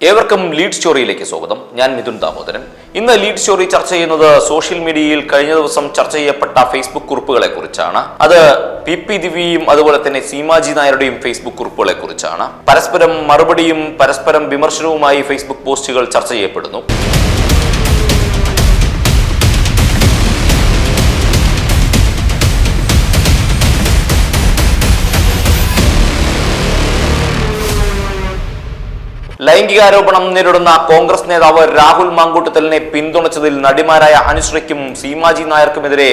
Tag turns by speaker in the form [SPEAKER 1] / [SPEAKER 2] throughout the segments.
[SPEAKER 1] ഏവർക്കും ലീഡ് സ്റ്റോറിയിലേക്ക് സ്വാഗതം. ഞാൻ മിഥുൻ ദാമോദരൻ. ഇന്ന് ലീഡ് സ്റ്റോറി ചർച്ച ചെയ്യുന്നത് സോഷ്യൽ മീഡിയയിൽ കഴിഞ്ഞ ദിവസം ചർച്ച ചെയ്യപ്പെട്ട ഫേസ്ബുക്ക് കുറിപ്പുകളെ കുറിച്ചാണ്. അത് പി പി ദിവ്യയും അതുപോലെ തന്നെ സീമാജി നായരുടെയും ഫേസ്ബുക്ക് കുറിപ്പുകളെ കുറിച്ചാണ്. പരസ്പരം മറുപടിയും പരസ്പരം വിമർശനവുമായി ഫേസ്ബുക്ക് പോസ്റ്റുകൾ ചർച്ച ചെയ്യപ്പെടുന്നു. ലൈംഗികാരോപണം നേരിടുന്ന കോൺഗ്രസ് നേതാവ് രാഹുൽ മാങ്കൂട്ടത്തലിനെ പിന്തുണച്ചതിൽ നടിമാരായ അനുശ്രീക്കും സീമാജി നായർക്കുമെതിരെ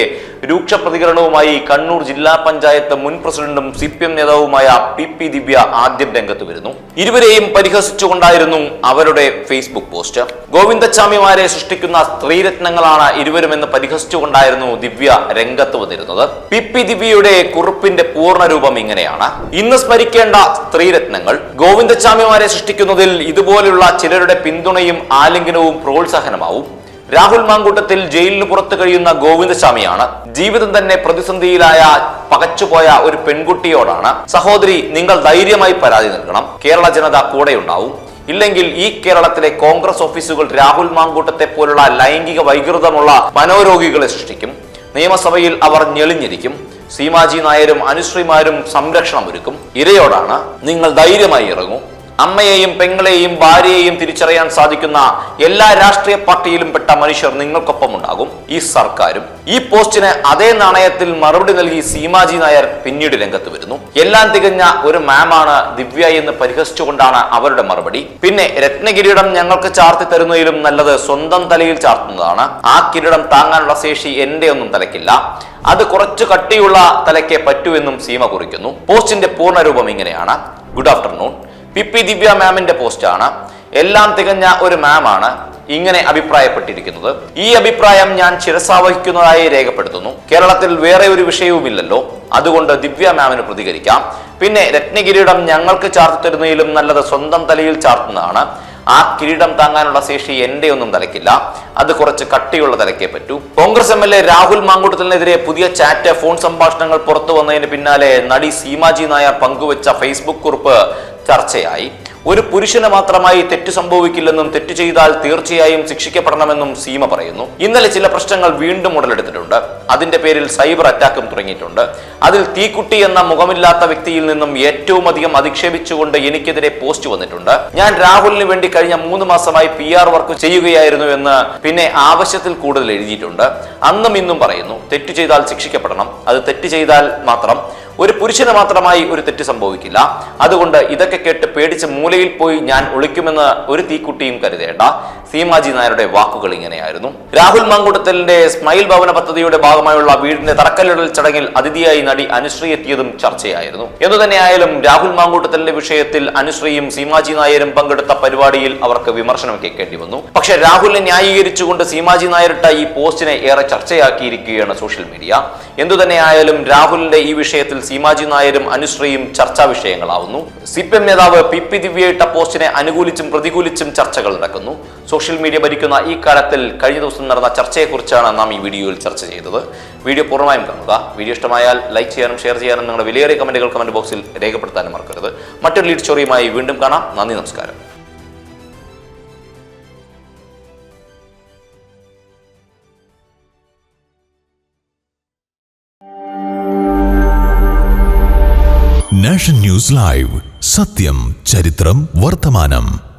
[SPEAKER 1] രൂക്ഷ പ്രതികരണവുമായി കണ്ണൂർ ജില്ലാ പഞ്ചായത്ത് മുൻ പ്രസിഡന്റും സി പി എം നേതാവുമായ പി പി ദിവ്യ ആദ്യം രംഗത്ത് വരുന്നു. ഇരുവരെയും പരിഹസിച്ചുകൊണ്ടായിരുന്നു അവരുടെ ഫേസ്ബുക്ക് പോസ്റ്റ്. ഗോവിന്ദച്ചാമിമാരെ സൃഷ്ടിക്കുന്ന സ്ത്രീരത്നങ്ങളാണ് ഇരുവരും എന്ന് പരിഹസിച്ചുകൊണ്ടായിരുന്നു ദിവ്യ രംഗത്ത് വന്നിരുന്നത്. പി പി ദിവ്യയുടെ കുറിപ്പിന്റെ പൂർണരൂപം ഇങ്ങനെയാണ്. ഇന്ന് സ്മരിക്കേണ്ട സ്ത്രീരത്നങ്ങൾ ഗോവിന്ദച്ചാമിമാരെ സൃഷ്ടിക്കുന്നതിൽ ഇതുപോലുള്ള ചിലരുടെ പിന്തുണയും ആലിംഗനവും പ്രോത്സാഹനമാവും. രാഹുൽ മാങ്കൂട്ടത്തിൽ ജയിലിന് പുറത്ത് കഴിയുന്ന ഗോവിന്ദസ്വാമിയാണ്. ജീവിതം തന്നെ പ്രതിസന്ധിയിലായ പകച്ചുപോയ ഒരു പെൺകുട്ടിയോടാണ്. സഹോദരി നിങ്ങൾ ധൈര്യമായി പരാതി നൽകണം. കേരള ജനത കൂടെയുണ്ടാവും. ഇല്ലെങ്കിൽ ഈ കേരളത്തിലെ കോൺഗ്രസ് ഓഫീസുകൾ രാഹുൽ മാങ്കൂട്ടത്തെ പോലുള്ള ലൈംഗിക വൈകൃതമുള്ള മനോരോഗികളെ സൃഷ്ടിക്കും. നിയമസഭയിൽ അവർ ഞെളിഞ്ഞിരിക്കും. സീമാജി നായരും അനുശ്രീമാരും സംരക്ഷണം ഒരുക്കും ഇരയോടാണ് നിങ്ങൾ ധൈര്യമായി ഇറങ്ങൂ. അമ്മയെയും പെങ്ങളെയും ഭാര്യയെയും തിരിച്ചറിയാൻ സാധിക്കുന്ന എല്ലാ രാഷ്ട്രീയ പാർട്ടിയിലും പെട്ട മനുഷ്യർ നിങ്ങൾക്കൊപ്പം ഉണ്ടാകും ഈ സർക്കാരും ഈ പോസ്റ്റിന് അതേ നാണയത്തിൽ മറുപടി നൽകി സീമാജി നായർ പിന്നീട് രംഗത്ത് വരുന്നു. എല്ലാം തികഞ്ഞ ഒരു മാമാണ് ദിവ്യ എന്ന് പരിഹസിച്ചുകൊണ്ടാണ് അവരുടെ മറുപടി. പിന്നെ രത്നകിരീടം ഞങ്ങൾക്ക് ചാർത്തി തരുന്നതിലും നല്ലത് സ്വന്തം തലയിൽ ചാർത്തുന്നതാണ്. ആ കിരീടം താങ്ങാനുള്ള ശേഷി എന്റെ ഒന്നും തലക്കില്ല അത് കുറച്ച് കട്ടിയുള്ള തലയ്ക്ക് പറ്റൂ എന്നും സീമ കുറിക്കുന്നു. പോസ്റ്റിന്റെ പൂർണരൂപം ഇങ്ങനെയാണ്. Good afternoon P P Divya മാമിന്റെ പോസ്റ്റാണ് എല്ലാം തികഞ്ഞ ഒരു മാമാണ് ഇങ്ങനെ അഭിപ്രായപ്പെട്ടിരിക്കുന്നത്. ഈ അഭിപ്രായം ഞാൻ ചിരസാവഹിക്കുന്നതായി രേഖപ്പെടുത്തുന്നു. കേരളത്തിൽ വേറെ ഒരു വിഷയവുമില്ലല്ലോ. അതുകൊണ്ട് ദിവ്യ മാമിന് പ്രതികരിക്കാം. പിന്നെ രത്നകിരീടം ഞങ്ങൾക്ക് ചാർത്തി തരുന്നതിലും നല്ലത് സ്വന്തം തലയിൽ ചാർത്തുന്നതാണ്. ആ കിരീടം താങ്ങാനുള്ള ശേഷി എന്റെ ഒന്നും തലയ്ക്കില്ല. അത് കുറച്ച് കട്ടിയുള്ള തലയ്ക്കേ പറ്റൂ. Congress M L A Rahul മാങ്കൂട്ടത്തിനെതിരെ പുതിയ ചാറ്റ് ഫോൺ സംഭാഷണങ്ങൾ പുറത്തു വന്നതിന് പിന്നാലെ നടി സീമാജി നായർ പങ്കുവച്ച ഫേസ്ബുക്ക് കുറിപ്പ് ചർച്ചയായി. ഒരു പുരുഷന് മാത്രമായി തെറ്റ് സംഭവിക്കില്ലെന്നും തെറ്റ് ചെയ്താൽ തീർച്ചയായും ശിക്ഷിക്കപ്പെടണമെന്നും സീമ പറയുന്നു. ഇന്നലെ ചില പ്രശ്നങ്ങൾ വീണ്ടും ഉടലെടുത്തിട്ടുണ്ട്. അതിന്റെ പേരിൽ സൈബർ അറ്റാക്കും തുടങ്ങിയിട്ടുണ്ട്. അതിൽ തീക്കുട്ടി എന്ന മുഖമില്ലാത്ത വ്യക്തിയിൽ നിന്നും ഏറ്റവും അധികം അധിക്ഷേപിച്ചുകൊണ്ട് എനിക്കെതിരെ പോസ്റ്റ് വന്നിട്ടുണ്ട്. ഞാൻ രാഹുലിന് വേണ്ടി കഴിഞ്ഞ മൂന്ന് മാസമായി പി ആർ വർക്ക് ചെയ്യുകയായിരുന്നു എന്ന് പിന്നെ ആവശ്യത്തിൽ കൂടുതൽ എഴുതിയിട്ടുണ്ട്. അന്നും ഇന്നും പറയുന്നു തെറ്റ് ചെയ്താൽ ശിക്ഷിക്കപ്പെടണം. അത് തെറ്റ് ചെയ്താൽ മാത്രം. ഒരു പുരുഷന് മാത്രമായി ഒരു തെറ്റ് സംഭവിക്കില്ല. അതുകൊണ്ട് ഇതൊക്കെ കേട്ട് പേടിച്ച് മൂലയിൽ പോയി ഞാൻ ഒളിക്കുമെന്ന് ഒരു തീക്കുട്ടിയും കരുതേണ്ട. സീമാജി നായരുടെ വാക്കുകൾ ഇങ്ങനെയായിരുന്നു. രാഹുൽ മാങ്കൂട്ടത്തലിന്റെ സ്മൈൽ ഭവന പദ്ധതിയുടെ ഭാഗമായുള്ള വീടിന്റെ തറക്കല്ലിടൽ ചടങ്ങിൽ അതിഥിയായി നടി അനുശ്രീ എത്തിയതും ചർച്ചയായിരുന്നു. എന്ന് തന്നെയായാലും രാഹുൽ മാങ്കൂട്ടത്തലിന്റെ വിഷയത്തിൽ അനുശ്രീയും സീമാജി നായരും പങ്കെടുത്ത പരിപാടിയിൽ അവർക്ക് വിമർശനം കേൾക്കേണ്ടി വന്നു. പക്ഷേ രാഹുലിനെ ന്യായീകരിച്ചുകൊണ്ട് സീമാജി നായരിട്ട ഈ പോസ്റ്റിനെ ഏറെ ചർച്ചയാക്കിയിരിക്കുകയാണ് സോഷ്യൽ മീഡിയ. എന്തു തന്നെയായാലും രാഹുലിന്റെ ഈ വിഷയത്തിൽ സീമാജി നായരും അനുശ്രീയും ചർച്ചാ വിഷയങ്ങളാവുന്നു. സി പി എം നേതാവ് പി പി ദിവ്യയിട്ട പോസ്റ്റിനെ അനുകൂലിച്ചും പ്രതികൂലിച്ചും ചർച്ചകൾ നടക്കുന്നു. സോഷ്യൽ മീഡിയ ഭരിക്കുന്ന ഈ കാലത്തിൽ കഴിഞ്ഞ ദിവസം നടന്ന ചർച്ചയെക്കുറിച്ചാണ് നാം ഈ വീഡിയോയിൽ ചർച്ച ചെയ്തത്. വീഡിയോ പൂർണമായും കാണുക. വീഡിയോ ഇഷ്ടമായാൽ ലൈക്ക് ചെയ്യാനും ഷെയർ ചെയ്യാനും നിങ്ങളുടെ വിലയേറിയ കമന്റുകൾ കമന്റ് ബോക്സിൽ രേഖപ്പെടുത്താനും മറക്കരുത്. മറ്റൊരു ലീഡ് സ്റ്റോറിയുമായി വീണ്ടും കാണാം. നന്ദി നമസ്കാരം.
[SPEAKER 2] Nation News Live. സത്യം ചരിത്രം വർത്തമാനം.